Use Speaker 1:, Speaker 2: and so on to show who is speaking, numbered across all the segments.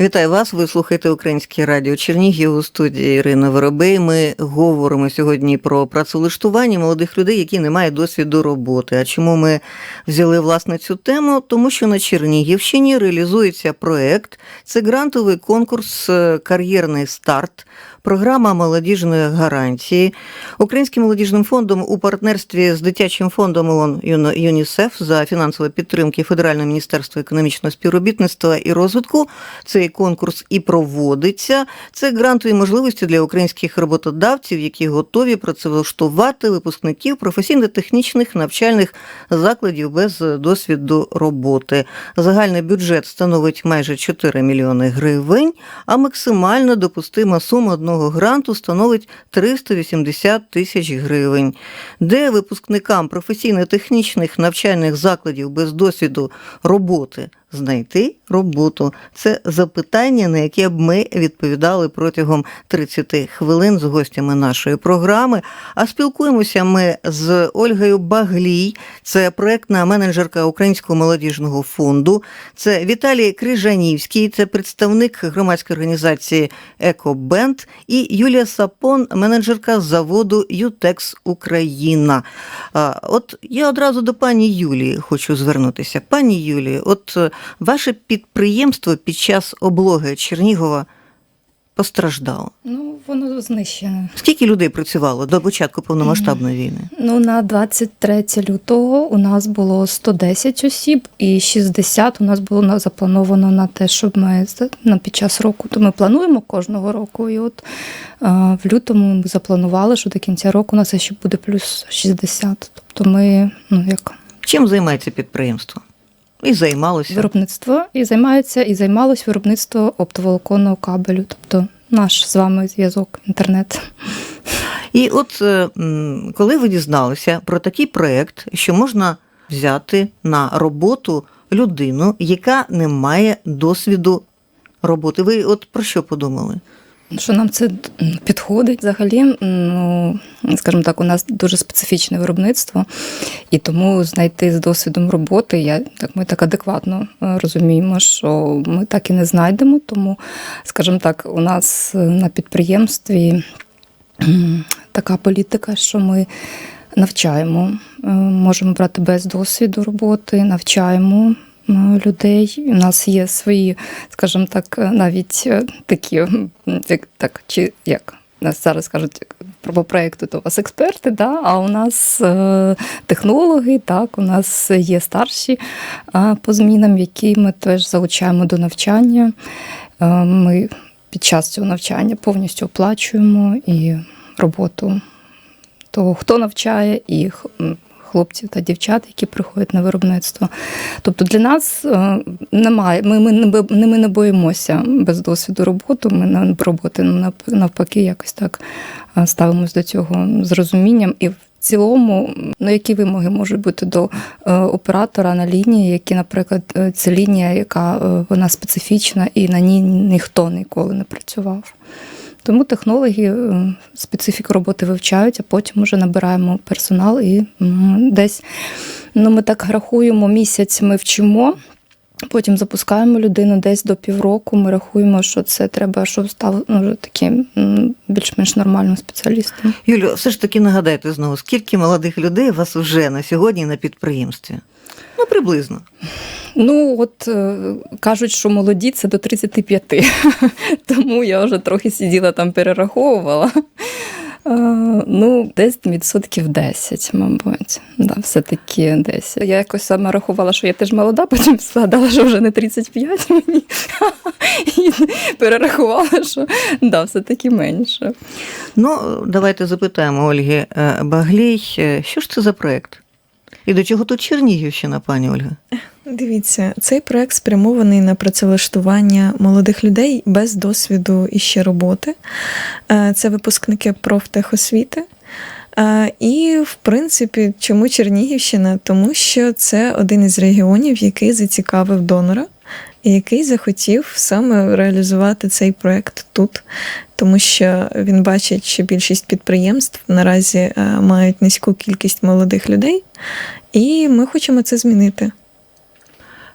Speaker 1: Вітаю вас. Ви слухаєте Українське радіо Чернігів у студії Ірина Воробей. Ми говоримо сьогодні про працевлаштування молодих людей, які не мають досвіду роботи. А чому ми взяли власне цю тему? Тому що на Чернігівщині реалізується проект. Це грантовий конкурс е, Кар'єрний старт. Програма молодіжної гарантії Українським молодіжним фондом у партнерстві з дитячим фондом ООН ЮНІСЕФ за фінансової підтримки Федерального міністерства економічного співробітництва і розвитку. Цей конкурс і проводиться. Це грантові можливості для українських роботодавців, які готові працевлаштувати випускників професійно-технічних навчальних закладів без досвіду роботи. Загальний бюджет становить майже 4 мільйони гривень, а максимально допустима сума одного гранту становить 380 тисяч гривень, де випускникам професійно-технічних навчальних закладів без досвіду роботи знайти роботу. Це запитання, на яке б ми відповідали протягом 30 хвилин з гостями нашої програми. А спілкуємося ми з Ольгою Баглій, це проектна менеджерка Українського молодіжного фонду. Це Віталій Крижанівський, це представник громадської організації Екобенд, і Юлія Сапон, менеджерка заводу Ютекс Україна. От я одразу до пані Юлії хочу звернутися. Пані Юлії, от ваше підприємство під час облоги Чернігова постраждало.
Speaker 2: Ну, воно знищене.
Speaker 1: Скільки людей працювало до початку повномасштабної війни?
Speaker 2: Ну, на 23 лютого у нас було 110 осіб, і 60 у нас було заплановано на те, щоб ми на під час року. То ми плануємо кожного року. І от е, в лютому ми запланували, що до кінця року у нас ще буде плюс 60. Тобто ми, ну як
Speaker 1: Чим займається підприємство? І займалося.
Speaker 2: виробництво і займається, і займалось виробництво оптоволоконного кабелю, тобто наш з вами зв'язок, інтернет.
Speaker 1: І от е, коли ви дізналися про такий проект, що можна взяти на роботу людину, яка не має досвіду роботи, ви от про що подумали?
Speaker 2: Що нам це підходить взагалі? Ну, скажімо так, у нас дуже специфічне виробництво, і тому знайти з досвідом роботи, я так ми так адекватно е, розуміємо, що ми так і не знайдемо. Тому, скажімо так, у нас е, на підприємстві така політика, що ми навчаємо, е, можемо брати без досвіду роботи, навчаємо людей. У нас є свої, скажімо так, е, навіть е, такі, як так, чи як. Нас зараз кажуть про проєкту, то у вас експерти, да? а у нас е, технологи, так, у нас є старші по змінам, які ми теж залучаємо до навчання. Ми під час цього навчання повністю оплачуємо і роботу того, хто навчає, і хлопців та дівчат, які приходять на виробництво. Тобто для нас е, немає, ми, ми, не ми не боїмося без досвіду роботи. Ми на роботи навпаки якось так е, ставимось до цього з розумінням і в цілому, ну які вимоги можуть бути до е, оператора на лінії, які, наприклад, це лінія, яка вона специфічна, і на ній ніхто ніколи не працював. Тому технологи е, специфіку роботи вивчають, а потім вже набираємо персонал і десь ну, ми так рахуємо місяць, ми вчимо. Потім запускаємо людину десь до півроку. Ми рахуємо, що це треба, щоб став ну, таким більш-менш нормальним спеціалістом.
Speaker 1: Юлю, все ж таки нагадайте знову, скільки молодих людей у вас вже на сьогодні на підприємстві? Ну, приблизно.
Speaker 2: Ну, от е, кажуть, що молоді це до 35. Тому я вже трохи сиділа там, перераховувала. Е, Ну, десь відсотків 10, мабуть. Да, все-таки 10. Я якось саме рахувала, що я теж молода, потім згадала, що вже не 35 мені. І перерахувала, що да, все-таки менше.
Speaker 1: Ну, давайте запитаємо Ольги е, Баглій, що ж це за проект? І до чого тут Чернігівщина, пані Ольга?
Speaker 3: Дивіться, цей проект спрямований на працевлаштування молодих людей без досвіду і ще роботи. Е, Це випускники профтехосвіти. Е, І, в принципі, чому Чернігівщина? Тому що це один із регіонів, який зацікавив донора, і який захотів саме реалізувати цей проект тут, тому що він бачить, що більшість підприємств наразі е, мають низьку кількість молодих людей, і ми хочемо це змінити.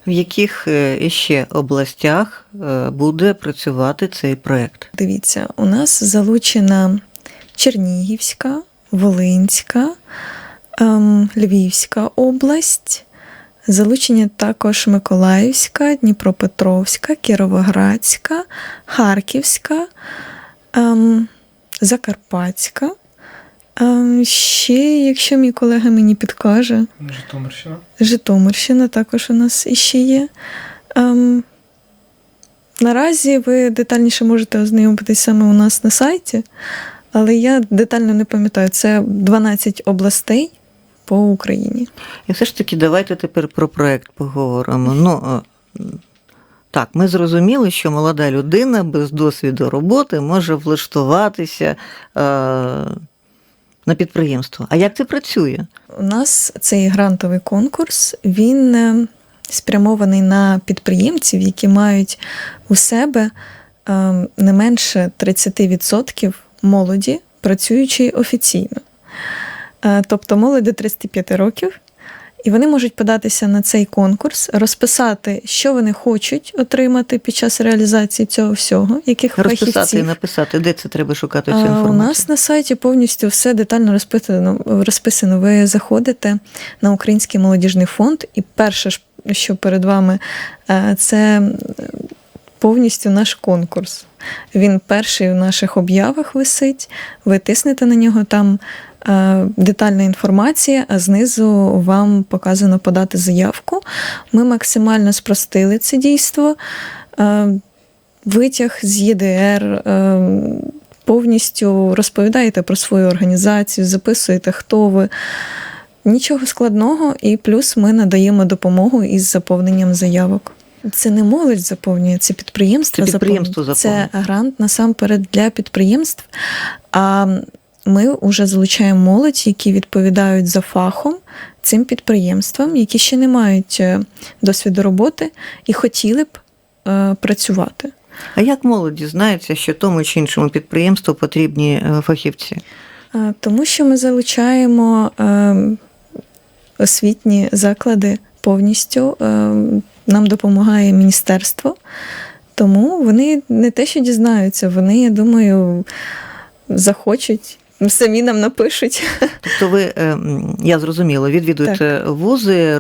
Speaker 1: В яких е, ще областях е, буде працювати цей проект?
Speaker 3: Дивіться, у нас залучена Чернігівська, Волинська, ем, Львівська область. Залучені також Миколаївська, Дніпропетровська, Кіровоградська, Харківська, ем, Закарпатська. Ем, ще, якщо мій колега мені підкаже,
Speaker 4: Житомирщина.
Speaker 3: Житомирщина також у нас іще є. Ем, наразі ви детальніше можете ознайомитись саме у нас на сайті, але я детально не пам'ятаю. Це 12 областей по Україні.
Speaker 1: І все ж таки, давайте тепер про проект поговоримо. Ну, е, так, ми зрозуміли, що молода людина без досвіду роботи може влаштуватися е, на підприємство. А як це працює?
Speaker 3: У нас цей грантовий конкурс він е, спрямований на підприємців, які мають у себе е, не менше 30% молоді, працюючої офіційно. Е, Тобто молоді до 35 років. І вони можуть податися на цей конкурс, розписати, що вони хочуть отримати під час реалізації цього всього, яких
Speaker 1: Розписати і написати, де це треба шукати цю інформацію?
Speaker 3: У нас на сайті повністю все детально розписано. розписано. Ви заходите на Український молодіжний фонд, і перше, що перед вами, е, це повністю наш конкурс. Він перший в наших об'явах висить. Ви тиснете на нього там. Е, Детальна інформація, а знизу вам показано подати заявку. Ми максимально спростили це дійство. Е, Витяг з ЄДР, е, повністю розповідаєте про свою організацію, записуєте, хто ви. Нічого складного, і плюс ми надаємо допомогу із заповненням заявок. Це не молодь заповнює, це підприємство.
Speaker 1: Це підприємство
Speaker 3: заповнює.
Speaker 1: заповнює.
Speaker 3: Це грант насамперед для підприємств. А ми вже залучаємо молодь, які відповідають за фахом цим підприємствам, які ще не мають е, досвіду роботи і хотіли б е, працювати.
Speaker 1: А як молоді знається, що тому чи іншому підприємству потрібні е, фахівці?
Speaker 3: Тому що ми залучаємо е, освітні заклади повністю. е, Нам допомагає міністерство. Тому вони не те, що дізнаються, вони, я думаю, захочуть, самі нам напишуть.
Speaker 1: Тобто ви, е, я зрозуміла, відвідуєте вузи,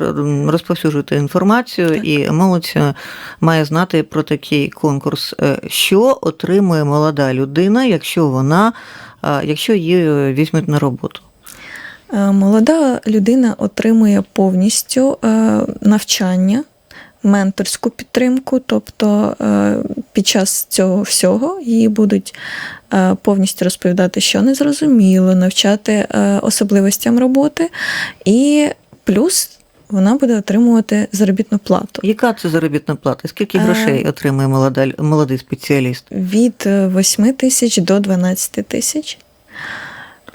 Speaker 1: розповсюджуєте інформацію,
Speaker 3: Так.
Speaker 1: і молодь е, має знати про такий конкурс. Е, Що отримує молода людина, якщо вона, якщо її візьмуть на роботу?
Speaker 3: Молода людина отримує повністю навчання, менторську підтримку, тобто під час цього всього її будуть е, повністю розповідати, що не зрозуміло, навчати е, особливостям роботи, і плюс вона буде отримувати заробітну плату.
Speaker 1: Яка це заробітна плата? Скільки
Speaker 3: Е,
Speaker 1: грошей отримує молода, молодий спеціаліст?
Speaker 3: Від 8 тисяч до 12 тисяч.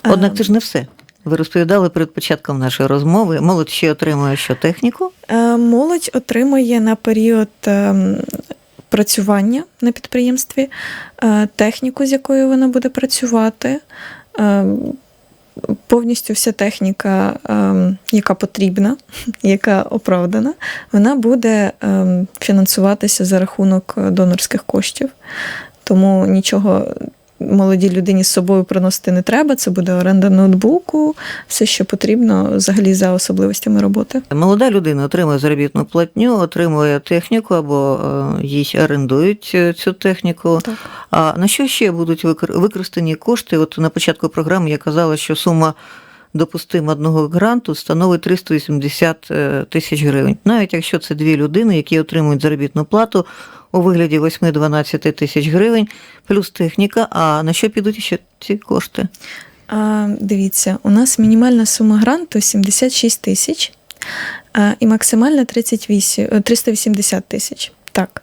Speaker 1: Однак це ж не все. Ви розповідали перед початком нашої розмови. Молодь ще отримує що техніку?
Speaker 3: Молодь отримує на період ем, працювання на підприємстві е, техніку, з якою вона буде працювати. Ем, Повністю вся техніка, ем, яка потрібна, яка оправдана, вона буде фінансуватися за рахунок е, донорських коштів. Тому нічого молодій людині з собою приносити не треба. Це буде оренда ноутбуку, все, що потрібно взагалі за особливостями роботи.
Speaker 1: Молода людина отримує заробітну платню, отримує техніку або е, їй орендують е, цю техніку.
Speaker 3: Так.
Speaker 1: А на що ще будуть використані кошти? От на початку програми я казала, що сума допустима одного гранту становить 380 е, тисяч гривень. Навіть якщо це дві людини, які отримують заробітну плату у вигляді 8-12 тисяч гривень, плюс техніка. А на що підуть ще ці кошти?
Speaker 3: А, дивіться, у нас мінімальна сума гранту 76 тисяч і максимальна 38, е, 380 тисяч. Так.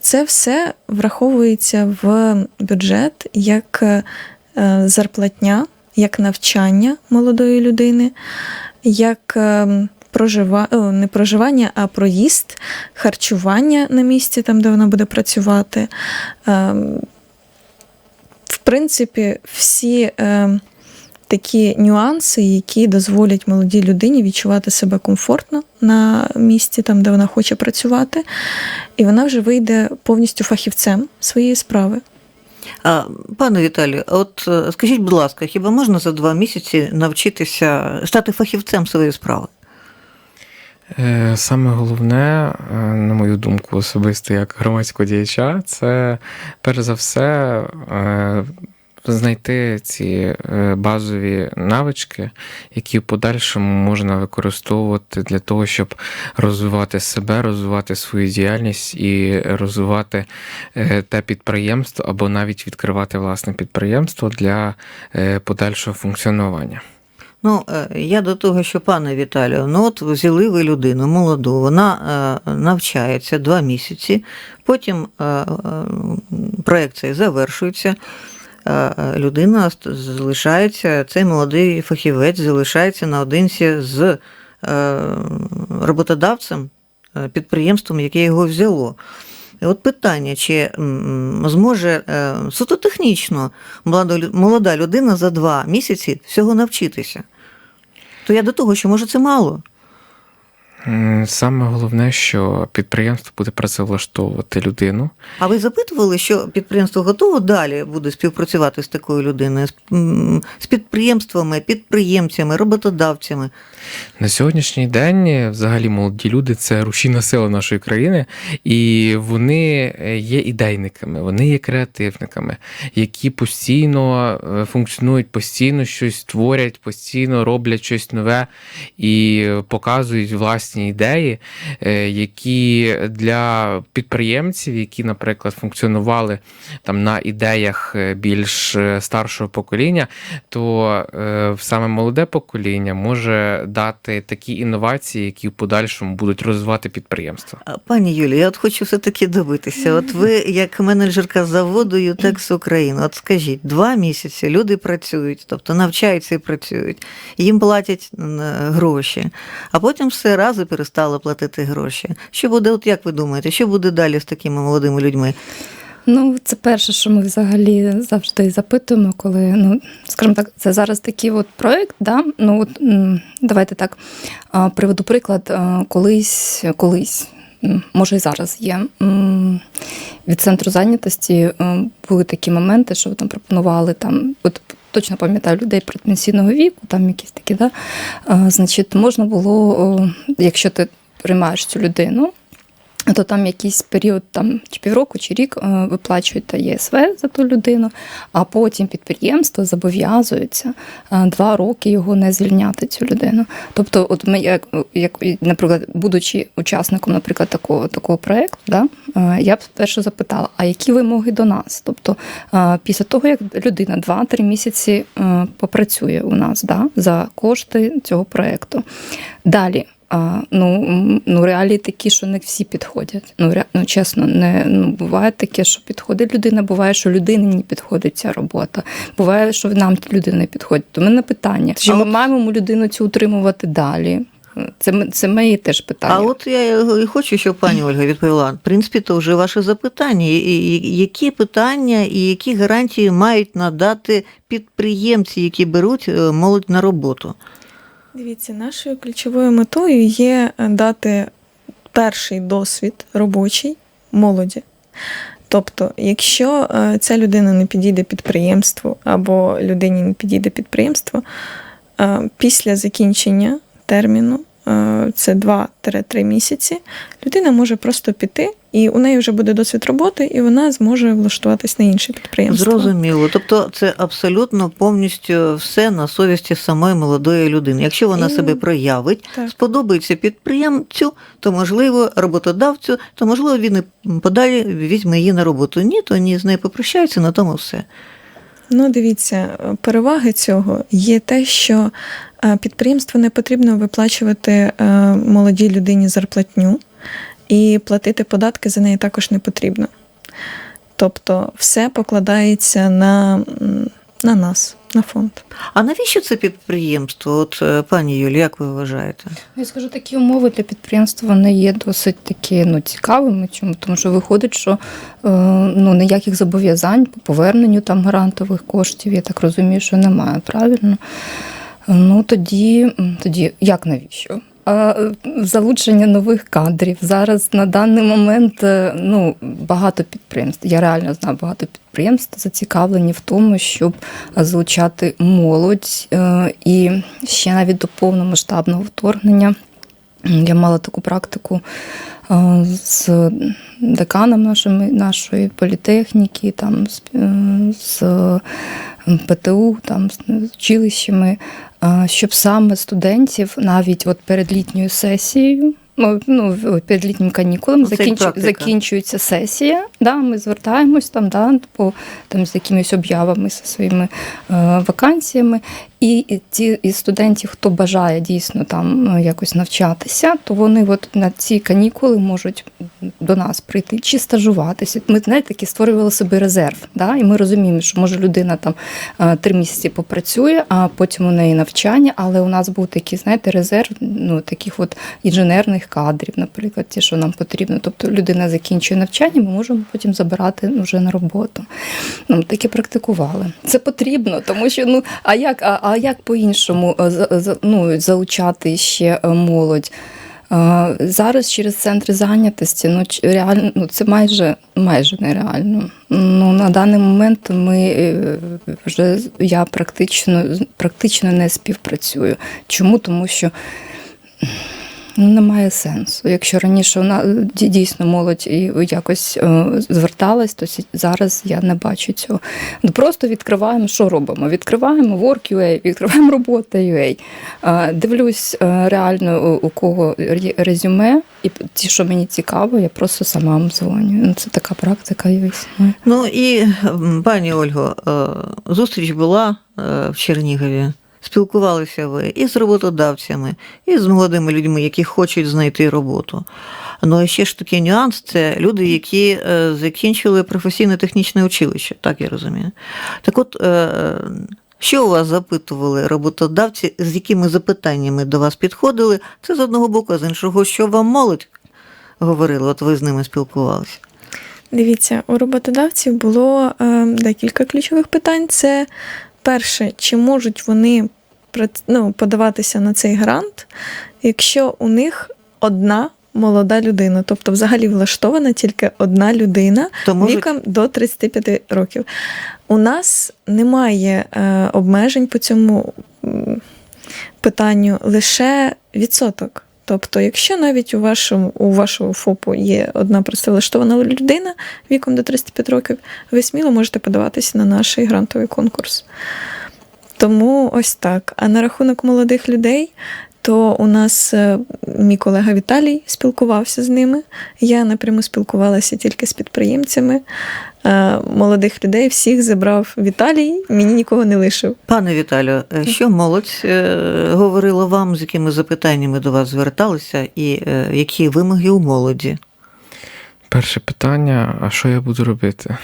Speaker 3: Це все враховується в бюджет як е, зарплатня, як навчання молодої людини, як ем, прожива... о, не проживання, а проїзд, харчування на місці, там, де вона буде працювати. Ем, в принципі, всі е, такі нюанси, які дозволять молодій людині відчувати себе комфортно на місці, там, де вона хоче працювати, і вона вже вийде повністю фахівцем своєї справи.
Speaker 1: Пане Віталію, от е, скажіть, будь ласка, хіба можна за два місяці навчитися стати фахівцем своєї справи?
Speaker 4: Е, Саме головне, е, на мою думку, особисто як громадського діяча, це перш за все е, знайти ці базові навички, які в подальшому можна використовувати для того, щоб розвивати себе, розвивати свою діяльність і розвивати те підприємство або навіть відкривати власне підприємство для подальшого функціонування.
Speaker 1: Ну, е, я до того, що пане Віталію, ну от взяли ви людину молоду, вона е, навчається два місяці, потім е, цей завершується. Людина залишається, цей молодий фахівець залишається наодинці з роботодавцем, підприємством, яке його взяло. От питання, чи зможе е, суто технічно молода людина за два місяці всього навчитися? То я до того, що може це мало.
Speaker 4: М, Саме головне, що підприємство буде працевлаштовувати людину.
Speaker 1: А ви запитували, що підприємство готово далі буде співпрацювати з такою людиною, з, підприємствами, підприємцями, роботодавцями?
Speaker 4: На сьогоднішній день взагалі молоді люди це рушійна сила нашої країни, і вони е, є ідейниками, вони є креативниками, які постійно е, функціонують, постійно щось творять, постійно роблять щось нове і показують власні ідеї, е, які для підприємців, які, наприклад, функціонували там на ідеях е, більш е, старшого покоління, то саме молоде покоління може дати такі інновації, які в подальшому будуть розвивати підприємство.
Speaker 1: Пані Юлі, я от хочу все-таки добитися. От ви, як менеджерка заводу ЮТЕКС України, от скажіть, два місяці люди працюють, тобто навчаються і працюють, їм платять гроші, а потім все рази перестали платити гроші. Що буде, от як ви думаєте, що буде далі з такими молодими людьми?
Speaker 2: Ну, це перше, що ми взагалі завжди запитуємо, коли, ну, скажімо так, це зараз такий от проєкт, да? ну, от, давайте так, а, приведу приклад, колись, колись, може і зараз є, від центру зайнятості були такі моменти, що там пропонували там, от точно пам'ятаю людей предпенсійного віку, там якісь такі, да? значить, можна було, якщо ти приймаєш цю людину, то там якийсь період, там чи півроку, чи рік е, виплачують та ЄСВ за ту людину, а потім підприємство зобов'язується е, два роки його не звільняти цю людину. Тобто, от ми, як, як наприклад, будучи учасником, наприклад, такого такого проекту, да, е, я б спершу запитала, а які вимоги до нас? Тобто, після того, як людина 2-3 місяці попрацює у нас да, за кошти цього проекту. Далі. А, ну, ну, реалії такі, що не всі підходять. Ну, ре, ну чесно, не ну, буває таке, що підходить людина, буває, що людині не підходить ця робота. Буває, що нам людина не підходить. То мене питання: чи ми маємо людину цю утримувати далі? Це, це моє теж питання.
Speaker 1: А от я і хочу, щоб пані Ольга відповіла. В принципі, то вже ваше запитання. Які питання і які гарантії мають надати підприємці, які беруть е, молодь на роботу?
Speaker 3: Дивіться, нашою ключовою метою є е, дати перший досвід робочий молоді. Тобто, якщо е, ця людина не підійде підприємству або людині не підійде підприємство, е, після закінчення терміну, це 2-3 місяці, людина може просто піти, і у неї вже буде досвід роботи, і вона зможе влаштуватись на інше підприємство.
Speaker 1: Зрозуміло. Тобто це абсолютно повністю все на совісті самої молодої людини. Якщо вона
Speaker 3: І-
Speaker 1: себе проявить,
Speaker 3: Так.
Speaker 1: сподобається підприємцю, то можливо роботодавцю, то можливо він і подалі візьме її на роботу. Ні, то ні, з нею попрощається, на тому все.
Speaker 3: Ну, дивіться, переваги цього є те, що е, підприємству не потрібно виплачувати е, молодій людині зарплатню, і платити податки за неї також не потрібно. Тобто, все покладається на, на нас, на фонд.
Speaker 1: А навіщо це підприємство? От е, пані Юлі, як ви вважаєте?
Speaker 2: Я скажу, такі умови для підприємства вони є досить такі ну, цікавими. Чому? Тому що виходить, що е, ну, ніяких зобов'язань по поверненню там грантових коштів, я так розумію, що немає, правильно? Ну тоді, тоді як навіщо? Залучення нових кадрів. Зараз на даний момент е, ну, багато підприємств. Я реально знаю багато підприємств зацікавлені в тому, щоб залучати молодь. Е, І ще навіть до повномасштабного вторгнення я мала таку практику е, з деканом нашими, нашої політехніки, там, з, з ПТУ, там, з училищами, е, щоб саме студентів навіть от перед літньою сесією. Ну, ну, перед літнім канікулом
Speaker 1: практика.
Speaker 2: закінчується сесія. Да, ми звертаємось там, да, по, там, з якимись об'явами зі своїми е, вакансіями. І, і ті із студентів, хто бажає дійсно там е, якось навчатися, то вони от на ці канікули можуть до нас прийти чи стажуватися. Ми знаєте, такі створювали собі резерв. Да? І ми розуміємо, що може людина там е, три місяці попрацює, а потім у неї навчання. Але у нас був такий, знаєте, резерв ну, таких от інженерних кадрів, наприклад, ті, що нам потрібно. Тобто людина закінчує навчання, ми можемо потім забирати ну, вже на роботу. Ну, таке практикували. Це потрібно, тому що ну а як, а, а як по-іншому е, ну, залучати ще е, молодь? Е, Зараз через центри зайнятості ну, реально, ну, це майже, майже нереально. Ну, на даний момент ми вже я практично, практично не співпрацюю. Чому? Тому що немає сенсу. Якщо раніше вона ді- дійсно молодь і якось е, зверталась, то зараз я не бачу цього. Ну, Просто відкриваємо, що робимо? Відкриваємо Work.ua, відкриваємо робота.ua. Е, Дивлюсь е, реально у- кого ре- резюме, і ті, що мені цікаво, я просто сама дзвоню. Ну, Це така практика існує.
Speaker 1: Ну і пані Ольго, е, зустріч була е, в Чернігові. Спілкувалися ви і з роботодавцями, і з молодими людьми, які хочуть знайти роботу. Ну і ще ж такий нюанс це люди, які е, закінчили професійне технічне училище, так я розумію. Так от, е, що у вас запитували роботодавці, з якими запитаннями до вас підходили? Це з одного боку, а з іншого, що вам молодь говорила, от ви з ними спілкувалися.
Speaker 3: Дивіться, у роботодавців було е, декілька ключових питань. Це перше, чи можуть вони ну, подаватися на цей грант, якщо у них одна молода людина, тобто взагалі влаштована тільки одна людина
Speaker 1: То можуть
Speaker 3: віком до 35 років. У нас немає е, обмежень по цьому питанню лише відсоток. Тобто, якщо навіть у вашому у вашого ФОПу є одна працевлаштована людина віком до 35 років, ви сміло можете подаватися на наш грантовий конкурс. Тому ось так. А на рахунок молодих людей, то у нас е, мій колега Віталій спілкувався з ними. Я напряму спілкувалася тільки з підприємцями. Е, Молодих людей всіх забрав Віталій, мені нікого не лишив.
Speaker 1: Пане Віталію, е, що молодь говорила вам, з якими запитаннями до вас зверталися, і які вимоги у молоді?
Speaker 4: Перше питання: а що я буду робити?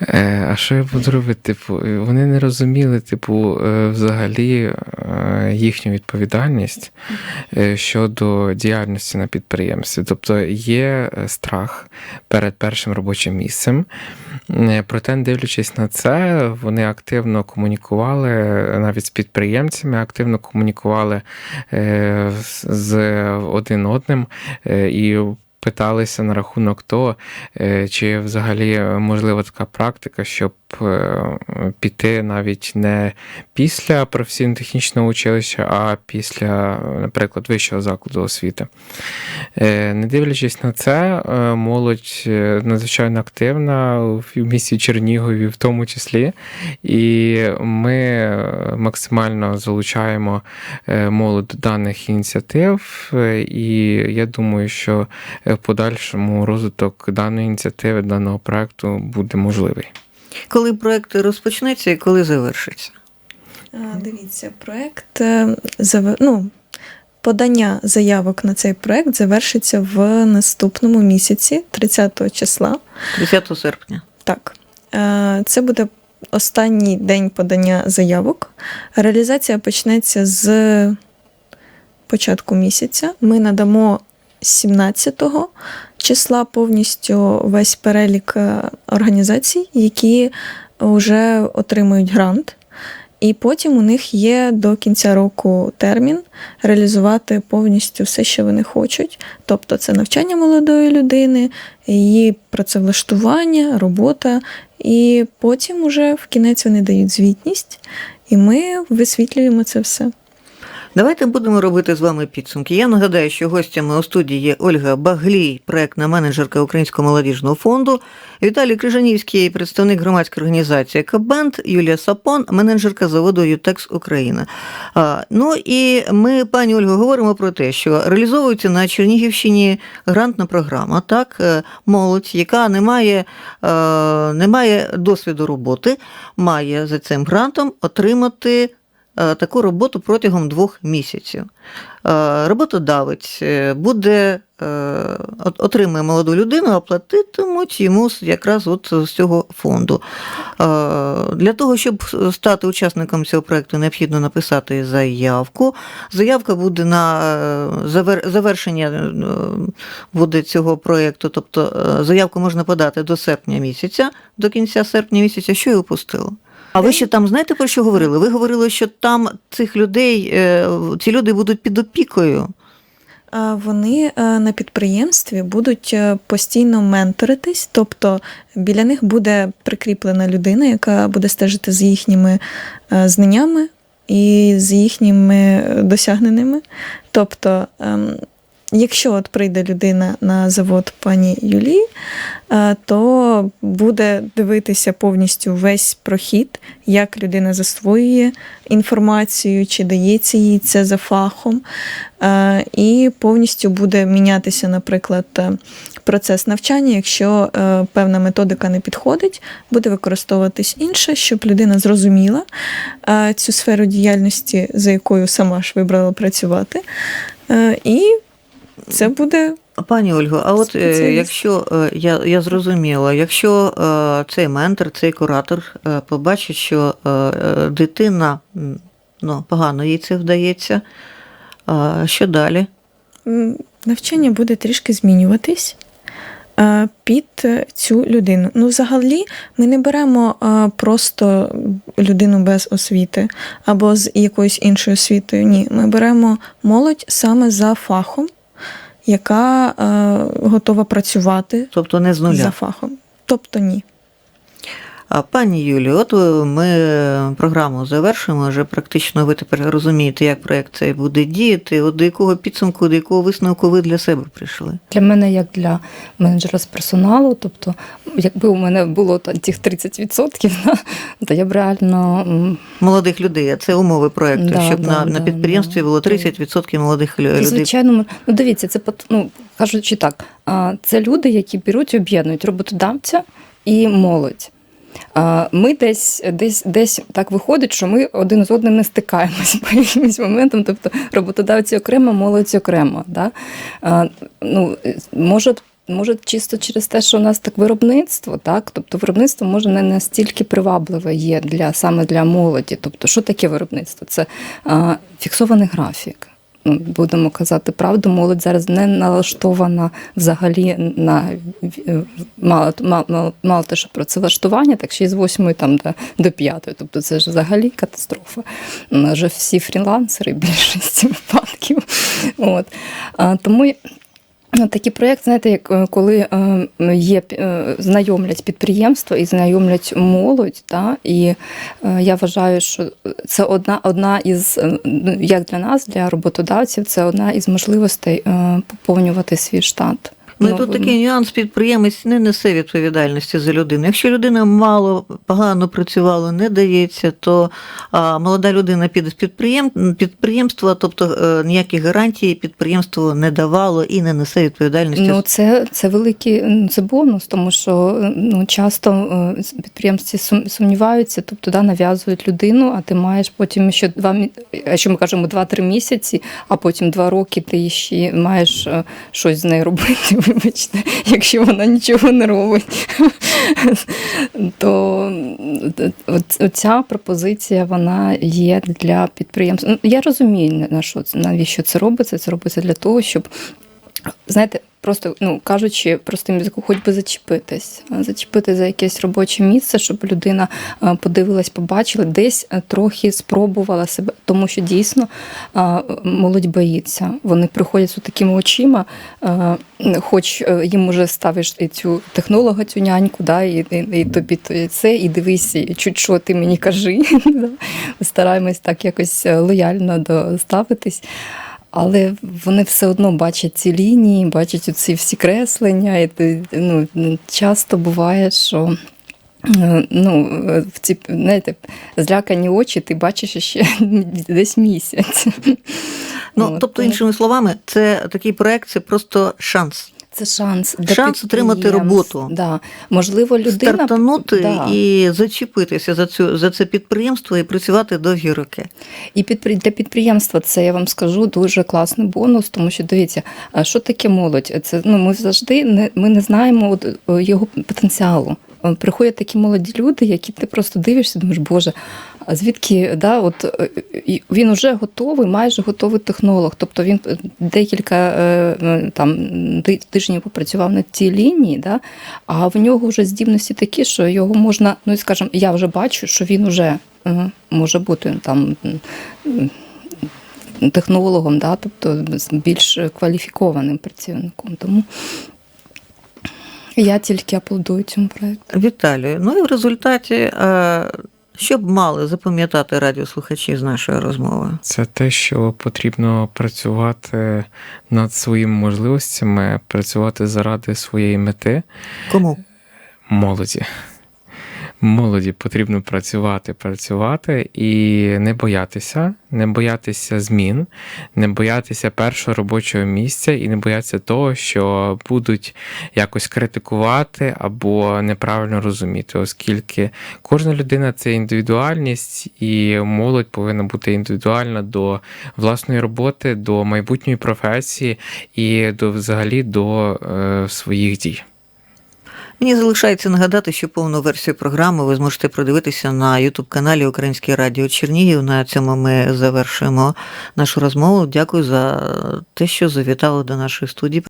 Speaker 4: Е, А що я буду робити? Типу, е, вони не розуміли, типу, е, взагалі їхню відповідальність щодо діяльності на підприємстві. Тобто є страх перед першим робочим місцем. Проте, дивлячись на це, вони активно комунікували навіть з підприємцями, активно комунікували з- один одним і питалися на рахунок того, е, чи взагалі е, можлива така практика, щоб піти навіть не після професійно-технічного училища, а після, е, наприклад, вищого закладу освіти. Е, Не дивлячись на це, е, молодь е, надзвичайно активна в місті Чернігові, в тому числі, і ми е, максимально залучаємо е, молодь до даних ініціатив. е, І я думаю, що е, в подальшому розвиток даної ініціативи, даного проекту буде можливий.
Speaker 1: Коли проект розпочнеться і коли завершиться?
Speaker 3: Дивіться, проект е, ну, подання заявок на цей проект завершиться в наступному місяці, 30 числа.
Speaker 1: 30 серпня.
Speaker 3: Так, Е, це буде останній день подання заявок. Реалізація почнеться з початку місяця. Ми надамо 17 числа повністю весь перелік е, організацій, які вже отримують грант. І потім у них є до кінця року термін реалізувати повністю все, що вони хочуть. Тобто це навчання молодої людини, її працевлаштування, робота. І потім уже в кінець вони дають звітність, і ми висвітлюємо це все.
Speaker 1: Давайте будемо робити з вами підсумки. Я нагадаю, що гостями у студії є Ольга Баглій, проектна менеджерка Українського молодіжного фонду, Віталій Крижанівський, представник громадської організації Кабенд, Юлія Сапон, менеджерка заводу Ютекс Україна. Ну і ми, пані Ольго, говоримо про те, що реалізовується на Чернігівщині грантна програма, так, е, молодь, яка не має, е, не має досвіду роботи, має за цим грантом отримати таку роботу протягом двох місяців. Е, Роботодавець е, буде е, отримує молоду людину, а платитимуть йому якраз от з цього фонду. Е, Для того, щоб стати учасником цього проекту, необхідно написати заявку. Заявка буде на е, завершення е, буде цього проекту. Тобто е, заявку можна подати до серпня місяця, до кінця серпня місяця, що я упустила. А ви ще там знаєте про що говорили? Ви говорили, що там цих людей, е, ці люди будуть під опікою.
Speaker 3: Вони е, на підприємстві будуть е, постійно менторитись, тобто біля них буде прикріплена людина, яка буде стежити за їхніми е, знаннями і з їхніми досягненнями. Тобто, ем, якщо от прийде людина на завод пані Юлії, е, то буде дивитися повністю весь прохід, як людина засвоює інформацію, чи дається їй це за фахом. Е, І повністю буде мінятися, наприклад, е, процес навчання. Якщо певна методика не підходить, буде використовуватись інша, щоб людина зрозуміла цю сферу діяльності, за якою сама ж вибрала працювати. І це буде
Speaker 1: Пані Ольго, а от е, якщо е, я, я зрозуміла, якщо е, цей ментор, цей куратор побачить, що дитина ну, погано їй це вдається, що далі?
Speaker 3: Навчання буде трішки змінюватись під цю людину. Ну, взагалі, ми не беремо просто людину без освіти або з якоюсь іншою освітою. Ні, ми беремо молодь саме за фахом, яка е, готова працювати
Speaker 1: Тобто не з нуля.
Speaker 3: за фахом. Тобто ні.
Speaker 1: А пані Юлі, от е, ми програму завершуємо. Вже практично ви тепер розумієте, як проект цей буде діяти. От до якого підсумку, до якого висновку ви для себе прийшли?
Speaker 2: Для мене, як для менеджера з персоналу, тобто, якби у мене було та- тих 30%, то я б реально
Speaker 1: Молодих людей, а це умови проекту,
Speaker 2: Да,
Speaker 1: щоб
Speaker 2: да,
Speaker 1: на, на підприємстві
Speaker 2: да.
Speaker 1: було 30% молодих лю- людей.
Speaker 2: Звичайно, ну дивіться, це ну, кажучи так, це люди, які беруть і об'єднують роботодавця і молодь. Ми десь, десь, десь так виходить, що ми один з одним не стикаємось по якимось моментам, тобто роботодавці окремо, молодь окремо. Да? Ну, може, може, чисто через те, що у нас так виробництво, так? Тобто виробництво може не настільки привабливе є для саме для молоді. Тобто, що таке виробництво? Це фіксований графік. Будемо казати правду, молодь зараз не налаштована взагалі на мало, мало, мало те, що про це влаштування, так ще й з 8 там, до, до 5. Тобто це ж взагалі катастрофа. Вже всі фрілансери більшість випадків. От. А, тому Такий проєкт, знаєте, як е, коли е, є е, знайомлять підприємства і знайомлять молодь, та, і я вважаю, що це одна, одна із, ну, як для нас, для роботодавців, це одна із можливостей поповнювати свій штат.
Speaker 1: Ну, тут такий нюанс підприємець не несе відповідальності за людину. Якщо людина мало погано працювала, не дається, то а, молода людина піде з підприєм... підприємства, тобто е, ніяких гарантій підприємство не давало і не несе відповідальності.
Speaker 2: Ну, це, це великий ну, це бонус, тому що ну, часто е, підприємці сум- сумніваються, тобто да, нав'язують людину, а ти маєш потім ще два що ми кажемо, два-три місяці, а потім два роки ти ще маєш е, щось з нею робити. Вибачте, якщо вона нічого не робить. То ця пропозиція вона є для підприємств. Ну, Я розумію, на що навіщо це робиться. Це робиться для того, щоб знаєте, просто ну кажучи, простим язиком, хоч би зачепитись, зачепити за якесь робоче місце, щоб людина подивилась, побачила, десь трохи спробувала себе, тому що дійсно молодь боїться. Вони приходять з такими очима, хоч е, їм уже ставиш і цю технолога, цю няньку, да, і, і, і тобі то- це, і дивись, чуть що ти мені кажи. Стараємось так якось е, лояльно доставитись. Але вони все одно бачать ці лінії, бачать ці всі креслення. І ти, ну, часто буває, що е, ну, в ці знаєте, злякані очі ти бачиш ще десь місяць.
Speaker 1: Ну, тобто, іншими словами, це такий проект, це просто шанс
Speaker 2: це шанс для
Speaker 1: шанс отримати роботу.
Speaker 2: Да. Можливо, людина
Speaker 1: стартанути
Speaker 2: да.
Speaker 1: і зачепитися за цю за це підприємство і працювати довгі роки.
Speaker 2: І підпри... для підприємства це я вам скажу дуже класний бонус, тому що дивіться, що таке молодь? Це ну ми завжди не ми не знаємо е, його потенціалу. Е, Приходять такі молоді люди, які ти просто дивишся, думаєш, Боже, а звідки да, от е, він вже готовий, майже готовий технолог. Тобто він е, декілька там тижнів попрацював на цій лінії, да, а в нього вже здібності такі, що його можна, ну і скажімо, я вже бачу, що він вже може бути там. технологом, да, тобто більш кваліфікованим працівником. Тому я тільки аплодую цьому проєкту.
Speaker 1: Віталію. Ну і в результаті, е, що б мали запам'ятати радіослухачі з нашої розмови?
Speaker 4: Це те, що потрібно працювати над своїми можливостями, працювати заради своєї мети
Speaker 1: Кому?
Speaker 4: молоді. Молоді потрібно працювати, працювати і не боятися, не боятися змін, не боятися першого робочого місця і не боятися того, що будуть якось критикувати або неправильно розуміти, оскільки кожна людина це індивідуальність, і молодь повинна бути індивідуальна до власної роботи, до майбутньої професії і до взагалі до е, своїх дій.
Speaker 1: Мені залишається нагадати, що повну версію програми ви зможете продивитися на Ютуб-каналі Українське Радіо Чернігів. На цьому ми завершуємо нашу розмову. Дякую за те, що завітали до нашої студії.